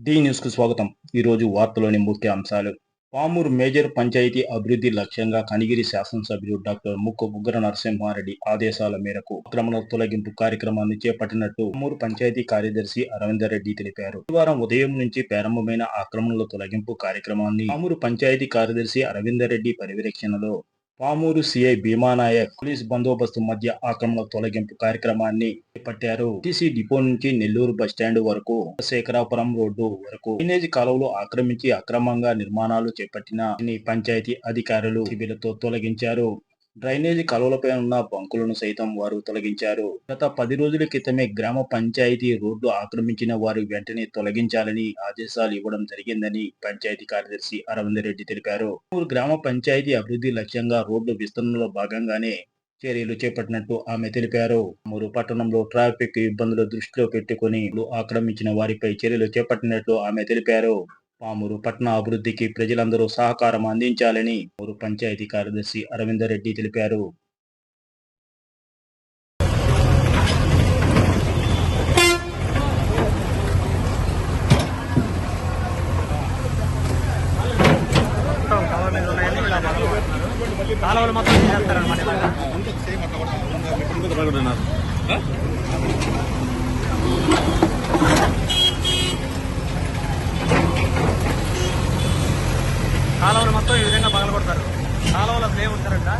D న్యూస్కు స్వాగతం. ఈ రోజు వార్తలోని ముఖ్య అంశాలు. పామూరు మేజర్ పంచాయతీ అభివృద్ధి లక్ష్యంగా కనిగిరి శాసనసభ్యుడు డాక్టర్ ముక్కు ఉగ్ర నరసింహారెడ్డి ఆదేశాల మేరకు అక్రమణ తొలగింపు కార్యక్రమాన్ని చేపట్టినట్టు పామూరు పంచాయతీ కార్యదర్శి అరవిందరెడ్డి తెలిపారు. శనివారం ఉదయం నుంచి ప్రారంభమైన ఆక్రమణల తొలగింపు కార్యక్రమాన్ని పామూరు పంచాయతీ కార్యదర్శి అరవిందరెడ్డి పర్యవేక్షణలో పామూరు సిఐ భీమానాయక్ పోలీస్ బందోబస్తు మధ్య ఆక్రమణ తొలగింపు కార్యక్రమాన్ని చేపట్టారు. టీసీ డిపో నుంచి నెల్లూరు బస్టాండ్ వరకు శేఖరాపురం రోడ్డు వరకు డ్రైనేజ్ కాలువలు ఆక్రమించి అక్రమంగా నిర్మాణాలు చేపట్టిన పంచాయతీ అధికారులు శిబిలతో తొలగించారు. డ్రైనేజీ కాలువలపై ఉన్న బంకులను సైతం వారు తొలగించారు. గత పది రోజుల క్రితమే గ్రామ పంచాయతీ రోడ్డు ఆక్రమించిన వారు వెంటనే తొలగించాలని ఆదేశాలు ఇవ్వడం జరిగిందని పంచాయతీ కార్యదర్శి అరవింద్ రెడ్డి తెలిపారు. గ్రామ పంచాయతీ అభివృద్ధి లక్ష్యంగా రోడ్డు విస్తరణలో భాగంగానే చర్యలు చేపట్టినట్టు ఆమె తెలిపారు. మూరు పట్టణంలో ట్రాఫిక్ ఇబ్బందులు దృష్టిలో పెట్టుకుని ఆక్రమించిన వారిపై చర్యలు చేపట్టినట్లు ఆమె తెలిపారు. పామూరు పట్టణ అభివృద్ధికి ప్రజలందరూ సహకారం అందించాలని ఊరు పంచాయతీ కార్యదర్శి అరవిందరెడ్డి తెలిపారు. కాలువలు మొత్తం చేస్తారనమాట కాలువలు మొత్తం ఈ విధంగా పగలగొడతారు. కాలువలు అసలు ఏమి ఉంటారంట.